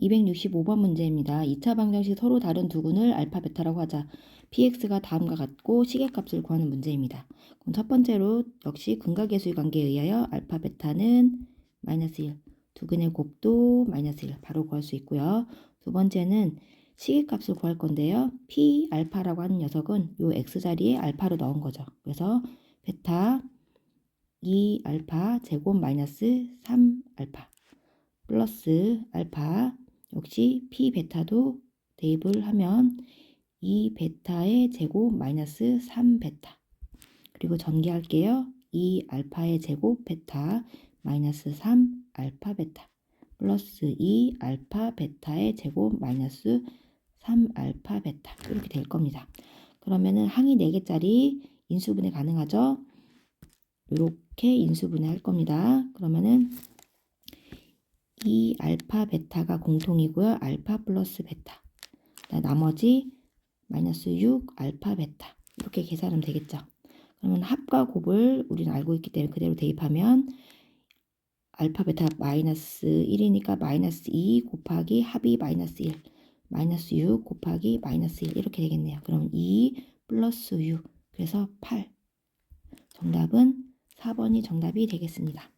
265번 문제입니다. 2차 방정식 서로 다른 두 군을 알파, 베타라고 하자. px가 다음과 같고 시계값을 구하는 문제입니다. 그럼 첫 번째로 역시 근각계수의 관계에 의하여 알파, 베타는 마이너스 1, 두 근의 곱도 마이너스 1 바로 구할 수 있고요. 두 번째는 시계값을 구할 건데요. p 알파라고 하는 녀석은 요 x 자리에 알파로 넣은 거죠. 그래서 베타 2 알파 제곱 마이너스 3 알파 플러스 알파 역시 p 베타도 대입을 하면 2 베타의 제곱 마이너스 3 베타 그리고 전개할게요. 2 알파의 제곱 베타 마이너스 3 알파 베타 플러스 2 알파 베타의 제곱 마이너스 3 알파 베타 이렇게 될 겁니다. 그러면은 항이 4개짜리 인수분해 가능하죠? 이렇게 인수분해 할 겁니다. 그러면은 이 알파 베타가 공통이고요. 알파 플러스 베타. 나머지 마이너스 6 알파 베타. 이렇게 계산하면 되겠죠. 그러면 합과 곱을 우리는 알고 있기 때문에 그대로 대입하면 알파 베타 마이너스 1이니까 마이너스 2 곱하기 합이 마이너스 1 마이너스 6 곱하기 마이너스 1 이렇게 되겠네요. 그럼 2 플러스 6 그래서 8 정답은 4번이 정답이 되겠습니다.